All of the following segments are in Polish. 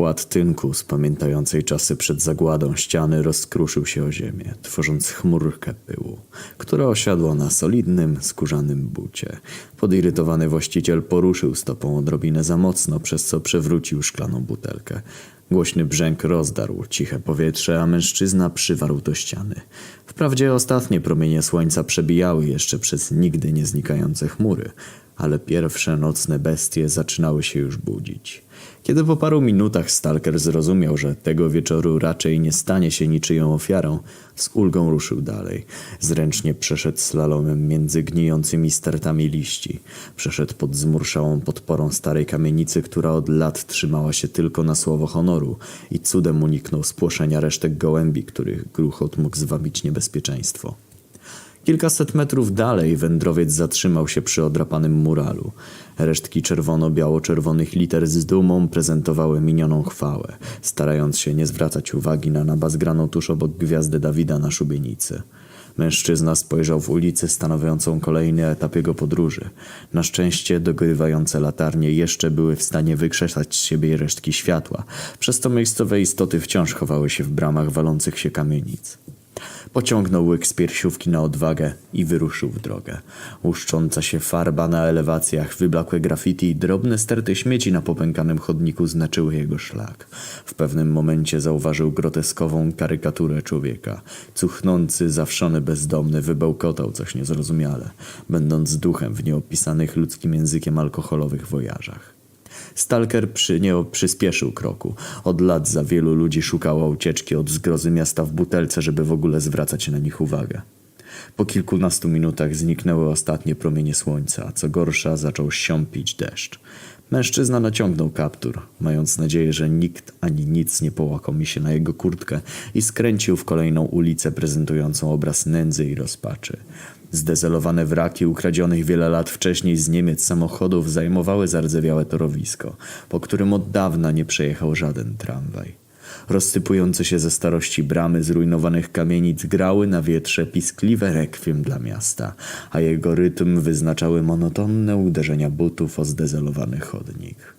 Płat tynku z pamiętającej czasy przed zagładą ściany rozkruszył się o ziemię, tworząc chmurkę pyłu, która osiadła na solidnym, skórzanym bucie. Podirytowany właściciel poruszył stopą odrobinę za mocno, przez co przewrócił szklaną butelkę. Głośny brzęk rozdarł ciche powietrze, a mężczyzna przywarł do ściany. Wprawdzie ostatnie promienie słońca przebijały jeszcze przez nigdy nie znikające chmury, ale pierwsze nocne bestie zaczynały się już budzić. Kiedy po paru minutach Stalker zrozumiał, że tego wieczoru raczej nie stanie się niczyją ofiarą, z ulgą ruszył dalej. Zręcznie przeszedł slalomem między gnijącymi stertami liści. Przeszedł pod zmurszałą podporą starej kamienicy, która od lat trzymała się tylko na słowo honoru i cudem uniknął spłoszenia resztek gołębi, których gruchot mógł zwabić niebezpieczeństwo. Kilkaset metrów dalej wędrowiec zatrzymał się przy odrapanym muralu. Resztki czerwono-biało-czerwonych liter z dumą prezentowały minioną chwałę, starając się nie zwracać uwagi na nabazgraną tuż obok gwiazdę Dawida na szubienicy. Mężczyzna spojrzał w ulicę stanowiącą kolejny etap jego podróży. Na szczęście dogrywające latarnie jeszcze były w stanie wykrzesać z siebie resztki światła, przez to miejscowe istoty wciąż chowały się w bramach walących się kamienic. Pociągnął łyk z piersiówki na odwagę i wyruszył w drogę. Łuszcząca się farba na elewacjach, wyblakłe graffiti i drobne sterty śmieci na popękanym chodniku znaczyły jego szlak. W pewnym momencie zauważył groteskową karykaturę człowieka. Cuchnący, zawszony bezdomny wybełkotał coś niezrozumiale, będąc duchem w nieopisanych ludzkim językiem alkoholowych wojażach. Stalker przy nie przyspieszył kroku. Od lat za wielu ludzi szukało ucieczki od zgrozy miasta w butelce, żeby w ogóle zwracać na nich uwagę. Po kilkunastu minutach zniknęły ostatnie promienie słońca, a co gorsza zaczął siąpić deszcz. Mężczyzna naciągnął kaptur, mając nadzieję, że nikt ani nic nie połakomi się na jego kurtkę i skręcił w kolejną ulicę prezentującą obraz nędzy i rozpaczy. Zdezelowane wraki ukradzionych wiele lat wcześniej z Niemiec samochodów zajmowały zardzewiałe torowisko, po którym od dawna nie przejechał żaden tramwaj. Rozsypujące się ze starości bramy zrujnowanych kamienic grały na wietrze piskliwe rekwiem dla miasta, a jego rytm wyznaczały monotonne uderzenia butów o zdezelowany chodnik.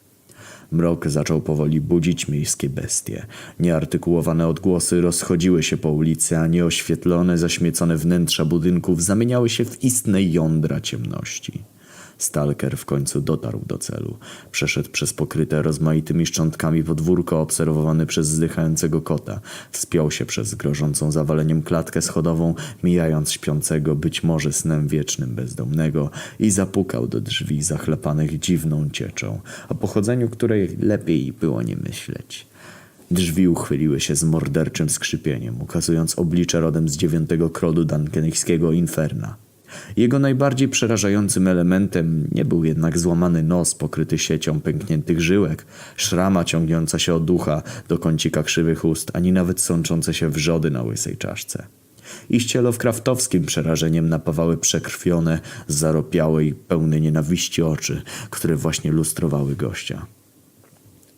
Mrok zaczął powoli budzić miejskie bestie. Nieartykułowane odgłosy rozchodziły się po ulicy, a nieoświetlone, zaśmiecone wnętrza budynków zamieniały się w istne jądra ciemności. Stalker w końcu dotarł do celu. Przeszedł przez pokryte rozmaitymi szczątkami podwórko obserwowany przez zdychającego kota. Wspiął się przez grożącą zawaleniem klatkę schodową, mijając śpiącego być może snem wiecznym bezdomnego i zapukał do drzwi zachlepanych dziwną cieczą, o pochodzeniu której lepiej było nie myśleć. Drzwi uchyliły się z morderczym skrzypieniem, ukazując oblicze rodem z dziewiątego krodu dankenijskiego inferna. Jego najbardziej przerażającym elementem nie był jednak złamany nos pokryty siecią pękniętych żyłek, szrama ciągnąca się od ucha do kącika krzywych ust, ani nawet sączące się wrzody na łysej czaszce. Iście Lovecraftowskim przerażeniem napawały przekrwione, zaropiałe i pełne nienawiści oczy, które właśnie lustrowały gościa.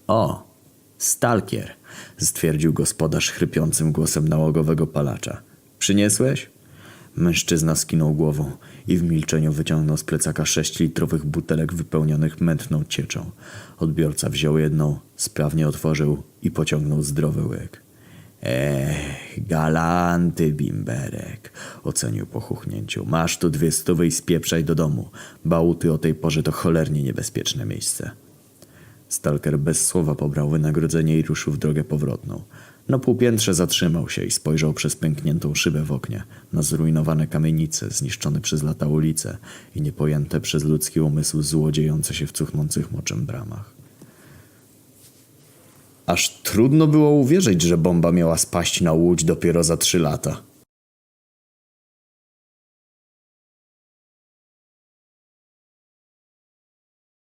O, stalkier, stwierdził gospodarz chrypiącym głosem nałogowego palacza. Przyniesłeś? Mężczyzna skinął głową i w milczeniu wyciągnął z plecaka sześć litrowych butelek wypełnionych mętną cieczą. Odbiorca wziął jedną, sprawnie otworzył i pociągnął zdrowy łyk. Ech, galanty bimberek, ocenił po chuchnięciu. Masz tu dwie stówy i spieprzaj do domu. Bałuty o tej porze to cholernie niebezpieczne miejsce. Stalker bez słowa pobrał wynagrodzenie i ruszył w drogę powrotną. Na półpiętrze zatrzymał się i spojrzał przez pękniętą szybę w oknie na zrujnowane kamienice, zniszczone przez lata ulice i niepojęte przez ludzki umysł złodziejące się w cuchnących moczem bramach. Aż trudno było uwierzyć, że bomba miała spaść na łódź dopiero za trzy lata.